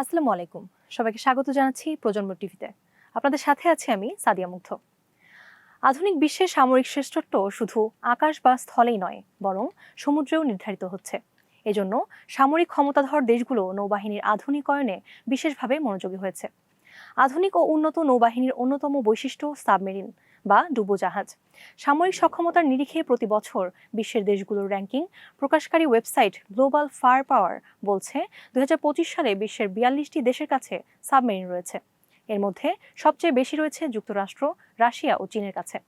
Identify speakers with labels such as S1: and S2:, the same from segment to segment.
S1: আসসালামু আলাইকুম। সবাইকে স্বাগত জানাচ্ছি প্রজন্ম টিভিতে। আপনাদের সাথে আছি আমি সাদিয়া মুগ্ধ। আধুনিক বিশ্বের সামরিক শ্রেষ্ঠত্ব শুধু আকাশ বা স্থলেই নয়, বরং সমুদ্রেও নির্ধারিত হচ্ছে। এজন্য সামরিক ক্ষমতাধর দেশগুলো নৌবাহিনীর আধুনিকায়নে বিশেষভাবে মনোযোগী হয়েছে। আধুনিক ও উন্নত নৌবাহিনীর অন্যতম বৈশিষ্ট্য সাবমেরিন। বা ডুবোজাহাজ। সামরিক সক্ষমতার নিরিখে প্রতি বছর বিশ্বের দেশগুলোর র্যাঙ্কিং প্রকাশকারী ওয়েবসাইট গ্লোবাল ফায়ার পাওয়ার বলছে দু হাজার পঁচিশ সালে বিশ্বের বিয়াল্লিশটি দেশের কাছে সাবমেরিন রয়েছে। এর মধ্যে সবচেয়ে বেশি রয়েছে যুক্তরাষ্ট্র, রাশিয়া ও চীনের কাছে।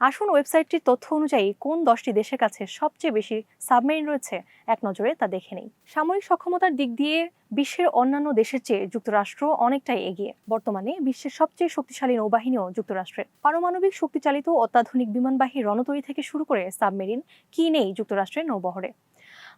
S1: আসুন ওয়েবসাইটটির তথ্য অনুযায়ী কোন দশটি দেশের কাছে সবচেয়ে বেশি সাবমেরিন রয়েছে, এক নজরে তা দেখে নেই সামরিক সক্ষমতার দিক দিয়ে বিশ্বের অন্যান্য দেশের চেয়ে যুক্তরাষ্ট্র অনেকটাই এগিয়ে। বর্তমানে বিশ্বের সবচেয়ে শক্তিশালী নৌবাহিনীও যুক্তরাষ্ট্রের। পারমাণবিক শক্তিচালিত অত্যাধুনিক বিমানবাহী রণতরী থেকে শুরু করে সাবমেরিন, কি নেই যুক্তরাষ্ট্রের নৌবহরে?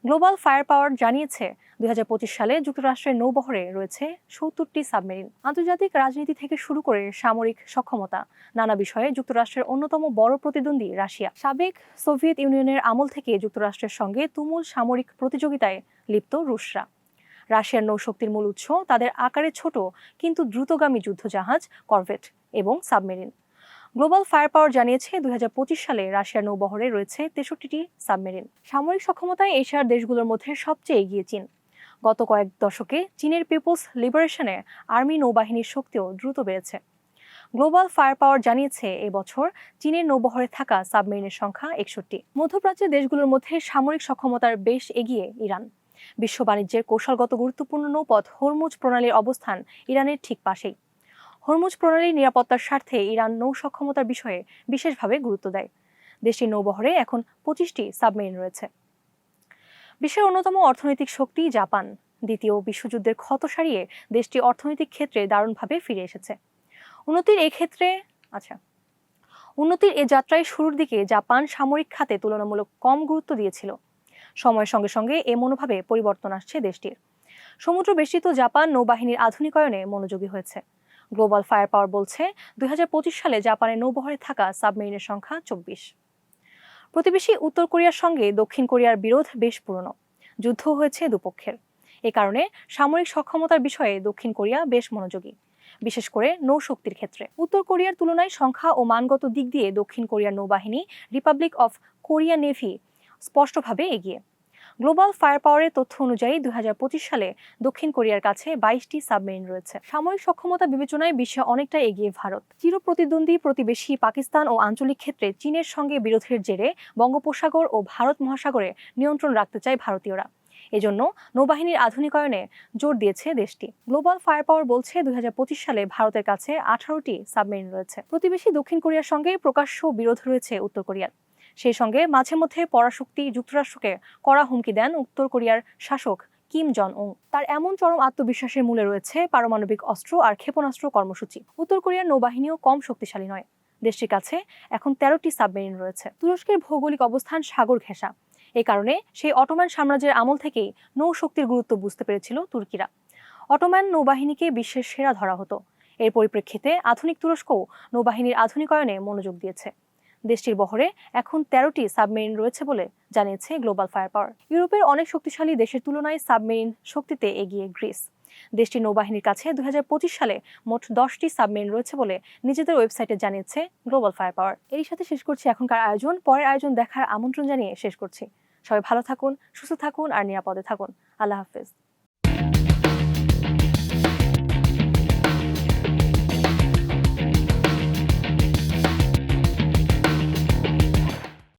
S1: গ্লোবাল ফায়ার পাওয়ার জানিয়েছে, দুই হাজার পঁচিশ সালে যুক্তরাষ্ট্রের নৌবহরে রয়েছে সত্তরটি সাবমেরিন। আন্তর্জাতিক রাজনীতি থেকে শুরু করে সামরিক সক্ষমতা। নানা বিষয়ে যুক্তরাষ্ট্রের অন্যতম বড় প্রতিদ্বন্দ্বী রাশিয়া। সাবেক সোভিয়েত ইউনিয়নের আমল থেকে যুক্তরাষ্ট্রের সঙ্গে তুমুল সামরিক প্রতিযোগিতায় লিপ্ত রুশরা। রাশিয়ার নৌশক্তির মূল উৎস তাদের আকারে ছোট, কিন্তু দ্রুতগামী যুদ্ধজাহাজ, করভেট এবং সাবমেরিন। গ্লোবাল ফায়ার পাওয়ার জানিয়েছে, দুই হাজার পঁচিশ সালে রাশিয়ার নৌবহরে রয়েছে তেষট্টিটি সাবমেরিন। সামরিক সক্ষমতায় এশিয়ার দেশগুলোর মধ্যে সবচেয়ে এগিয়ে চীন। গত কয়েক দশকে চীনের পিপলস লিবারেশনে আর্মি নৌবাহিনীর শক্তিও দ্রুত বেড়েছে। গ্লোবাল ফায়ার পাওয়ার জানিয়েছে এবছর চীনের নৌবহরে থাকা সাবমেরিনের সংখ্যা একষট্টি। মধ্যপ্রাচ্যের দেশগুলোর মধ্যে সামরিক সক্ষমতার বেশ এগিয়ে ইরান। বিশ্ব বাণিজ্যের কৌশলগত গুরুত্বপূর্ণ নৌপথ হরমুজ প্রণালীর অবস্থান ইরানের ঠিক পাশেই। হরমুজ প্রণালীর নিরাপত্তার স্বার্থে ইরান নৌ সক্ষমতার বিষয়ে বিশেষভাবে গুরুত্ব দেয়। দেশটির নৌবহরে এখন পঁচিশটি সাবমেরিন রয়েছে। বিশ্বের অন্যতম অর্থনৈতিক শক্তি জাপান, দ্বিতীয় বিশ্বযুদ্ধের ক্ষত সারিয়ে দেশটি অর্থনৈতিক ক্ষেত্রে দারুণভাবে ফিরে এসেছে। উন্নতির ক্ষেত্রে আচ্ছা উন্নতির এ যাত্রায় শুরুর দিকে জাপান সামরিক খাতে তুলনামূলক কম গুরুত্ব দিয়েছিল। সময়ের সঙ্গে সঙ্গে এ মনোভাবে পরিবর্তন আসছে দেশটির। সমুদ্র বেষ্টিত জাপান নৌবাহিনীর আধুনিকায়নে মনোযোগী হয়েছে। গ্লোবাল ফায়ার পাওয়ার বলছে দুই হাজার পঁচিশ সালে জাপানের নৌবহরে থাকা সাবমেরিনের সংখ্যা চব্বিশ। প্রতিবেশী উত্তর কোরিয়ার সঙ্গে দক্ষিণ কোরিয়ার বিরোধ বেশ পুরনো। যুদ্ধ হয়েছে দুপক্ষের। এ কারণে সামরিক সক্ষমতার বিষয়ে দক্ষিণ কোরিয়া বেশ মনোযোগী। বিশেষ করে নৌশক্তির ক্ষেত্রে। উত্তর কোরিয়ার তুলনায় সংখ্যা ও মানগত দিক দিয়ে দক্ষিণ কোরিয়ার নৌবাহিনী রিপাবলিক অফ কোরিয়া নেভি স্পষ্টভাবে এগিয়ে। গ্লোবাল ফায়ার পাওয়ারের তথ্য অনুযায়ী দুই হাজার পঁচিশ সালে দক্ষিণ কোরিয়ার কাছে বাইশটি সাবমেরিন রয়েছে। সামরিক সক্ষমতা বিবেচনায় বিশ্বে অনেকটা এগিয়ে ভারত। চির প্রতিদ্বন্দ্বী প্রতিবেশী পাকিস্তান ও আঞ্চলিক ক্ষেত্রে চীনের সঙ্গে বিরোধের জেরে বঙ্গোপসাগর ও ভারত মহাসাগরে নিয়ন্ত্রণ রাখতে চায় ভারতীয়রা। এজন্য নৌবাহিনীর আধুনিকায়নে জোর দিয়েছে দেশটি। গ্লোবাল ফায়ার পাওয়ার বলছে দুই হাজার পঁচিশ সালে ভারতের কাছে আঠারোটি সাবমেরিন রয়েছে। প্রতিবেশী দক্ষিণ কোরিয়ার সঙ্গে প্রকাশ্য বিরোধ রয়েছে উত্তর কোরিয়ার। সেই সঙ্গে মাঝে মধ্যে পরাশক্তি যুক্তরাষ্ট্রকে কড়া হুমকি দেন উত্তর কোরিয়ার শাসক কিম জন উং তার এমন চরম আত্মবিশ্বাসের মূলে রয়েছে পারমাণবিক অস্ত্র আর ক্ষেপণাস্ত্র কর্মসূচি। উত্তর কোরিয়ার নৌবাহিনীও কম শক্তিশালী নয়। দেশটির কাছে এখন তেরোটি সাবমেরিন রয়েছে। তুরস্কের ভৌগোলিক অবস্থান সাগর ঘেঁষা। এই কারণে সেই অটোম্যান সাম্রাজ্যের আমল থেকেই নৌশক্তির গুরুত্ব বুঝতে পেরেছিল তুর্কিরা। অটোম্যান নৌবাহিনীকে বিশ্বের সেরা ধরা হতো। এর পরিপ্রেক্ষিতে আধুনিক তুরস্কও নৌবাহিনীর আধুনিকায়নে মনোযোগ দিয়েছে। দেশটির বহরে এখন তেরোটি সাবমেরিন রয়েছে বলে জানিয়েছে গ্লোবাল ফায়ার পাওয়ার ইউরোপের অনেক শক্তিশালী দেশের তুলনায় সাবমেরিন শক্তিতে এগিয়ে গ্রিস। দেশটির নৌবাহিনীর কাছে দুই হাজার পঁচিশ সালে মোট দশটি সাবমেরিন রয়েছে বলে নিজেদের ওয়েবসাইটে জানিয়েছে গ্লোবাল ফায়ার পাওয়ার এর সাথে শেষ করছি এখনকার আয়োজন। পরের আয়োজন দেখার আমন্ত্রণ জানিয়ে শেষ করছি। সবাই ভালো থাকুন, সুস্থ থাকুন আর নিরাপদে থাকুন। আল্লাহ হাফেজ।